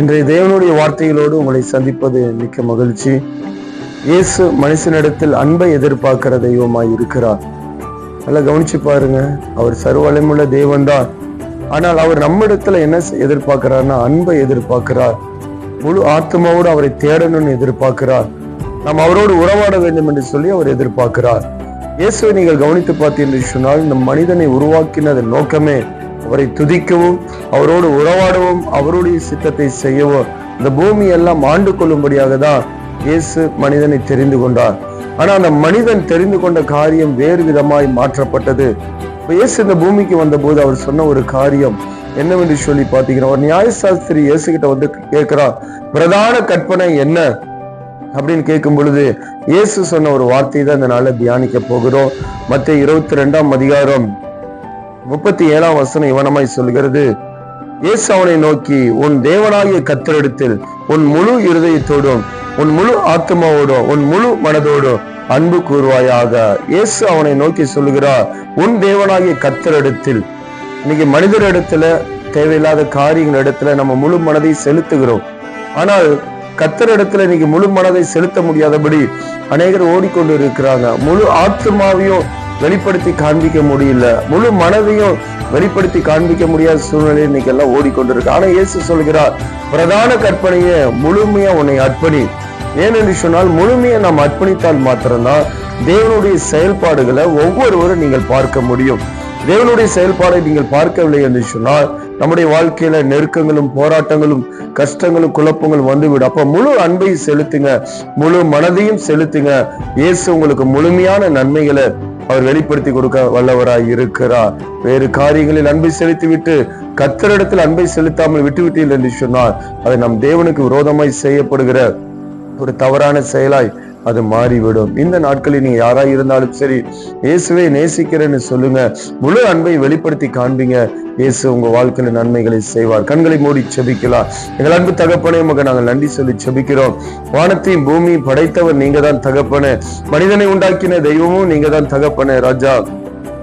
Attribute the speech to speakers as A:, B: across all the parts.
A: இன்றைய தேவனுடைய வார்த்தைகளோடு உங்களை சந்திப்பது மிக்க மகிழ்ச்சி. இயேசு மனுஷனிடத்தில் அன்பை எதிர்பார்க்கிற தெய்வமாய் இருக்கிறார். நல்லா கவனிச்சு பாருங்க அவர் சர்வலமுள்ள தேவன்தான். ஆனால் அவர் நம்மிடத்துல என்ன எதிர்பார்க்கிறார்னா அன்பை எதிர்பார்க்கிறார். முழு ஆத்மாவோடு அவரை தேடணும்னு எதிர்பார்க்கிறார். நாம் அவரோடு உறவாட வேண்டும் என்று சொல்லி அவர் எதிர்பார்க்கிறார். இயேசுவை நீங்கள் கவனித்து பார்த்தீர்கள் சொன்னால் இந்த மனிதனை உருவாக்கினதன் நோக்கமே அவரை துதிக்கவும் அவரோடு உறவாடவும் அவருடைய சித்தத்தை செய்யவும் இந்த பூமி எல்லாம் ஆண்டு கொள்ளும்படியாக தான் இயேசு மனிதனை தெரிந்து கொண்டார். ஆனா அந்த மனிதன் தெரிந்து கொண்ட காரியம் வேறு விதமாய் மாற்றப்பட்டது. இயேசு இந்த பூமிக்கு வந்தபோது அவர் சொன்ன ஒரு காரியம் என்னவென்று சொல்லி பாத்தீங்கன்னா ஒரு நியாயசாஸ்திரி இயேசு கிட்ட வந்து கேட்கிறார் பிரதான கற்பனை என்ன? அப்படின்னு கேட்கும் பொழுது இயேசு சொன்ன ஒரு வார்த்தை தான் இந்த நாளில் தியானிக்க போகிறோம். மற்ற இருபத்தி ரெண்டாம் அதிகாரம். முப்பத்தி ஏழாம் வசனம் இவனமாய் சொல்கிறது இயேசு அவனை நோக்கி உன் தேவனாகிய கத்தரிடத்தில் உன் முழு இருதயத்தோடும் உன் முழு ஆத்மாவோடும் உன் முழு மனதோடும் அன்பு கூறுவாயாக. இயேசு அவனை நோக்கி சொல்லுகிறார் உன் தேவனாகிய கத்தரிடத்தில் இன்னைக்கு மனிதரிடத்துல தேவையில்லாத காரியங்கள் இடத்துல நம்ம முழு மனதை செலுத்துகிறோம். ஆனால் கத்தரிடத்துல இன்னைக்கு முழு மனதை செலுத்த முடியாதபடி அநேகர் ஓடிக்கொண்டு இருக்கிறாங்க. முழு ஆத்மாவையும் வெளிப்படுத்தி காண்பிக்க முடியல. முழு மனதையும் வெளிப்படுத்தி காண்பிக்க முடியாத சூழ்நிலை இன்னைக்கு எல்லாம் ஓடிக்கொண்டிருக்கு. ஆனா இயேசு சொல்கிறார் பிரதான கற்பனையை முழுமையா உன்னை அர்ப்பணி. ஏனென்று சொன்னால் முழுமையை நாம் அர்ப்பணித்தால் மாத்திரம்தான் தேவனுடைய செயல்பாடுகளை ஒவ்வொருவரும் நீங்கள் பார்க்க முடியும். தேவனுடைய செயல்பாடை நீங்கள் பார்க்கவில்லை என்று சொன்னால் நம்முடைய வாழ்க்கையில நெருக்கங்களும் போராட்டங்களும் கஷ்டங்களும் குழப்பங்களும் வந்துவிடும். அப்ப முழு அன்பையும் செலுத்துங்க முழு மனதையும் செலுத்துங்க. இயேசு உங்களுக்கு முழுமையான நன்மைகளை அவர் வெளிப்படுத்தி கொடுக்க வல்லவராய் இருக்கிறார். வேறு காரியங்களில் அன்பை செலுத்தி விட்டு கத்தரிடத்தில் அன்பை செலுத்தாமல் விட்டுவிட்டீர்கள் என்று சொன்னால் அது நம் தேவனுக்கு விரோதமாய் செய்யப்படுகிற ஒரு தவறான செயலாய் அது மாறிவிடும். இந்த நாட்களில் நீங்க யாராய் இருந்தாலும் சரி இயேசுவை நேசிக்கிறேன்னு சொல்லுங்க. முழு அன்பை வெளிப்படுத்தி காண்பீங்க. இயேசு உங்க வாழ்க்கையில நன்மைகளை செய்வார். கண்களை மூடி செபிக்கலாம். எங்கள் அன்பு தகப்பனே மக நாங்கள் நன்றி சொல்லி செபிக்கிறோம். வானத்தையும் பூமியும் படைத்தவர் நீங்க தான் தகப்பன. மனிதனை உண்டாக்கின தெய்வமும் நீங்க தான் தகப்பன ராஜா.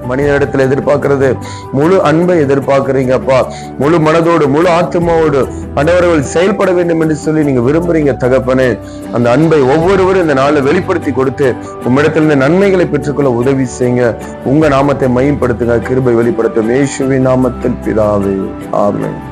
A: மனிதனிடத்தில் எதிர்பார்க்கிறது. முழு அன்பை எதிர்பார்க்கறீங்க அப்பா. முழு மனதோடு முழு ஆத்மாவோடு அனைவர்கள் செயல்பட வேண்டும் என்று சொல்லி நீங்க விரும்புறீங்க தகப்பனே. அந்த அன்பை ஒவ்வொருவரும் இந்த நாளை வெளிப்படுத்தி கொடுத்து உம்மிடத்திலிருந்து இந்த நன்மைகளை பெற்றுக்கொள்ள உதவி செய்யுங்க. உங்க நாமத்தை மையப்படுத்துங்க கிருபை வெளிப்படுத்தும். இயேசுவின் நாமத்தில் பிதாவே. ஆமேன்.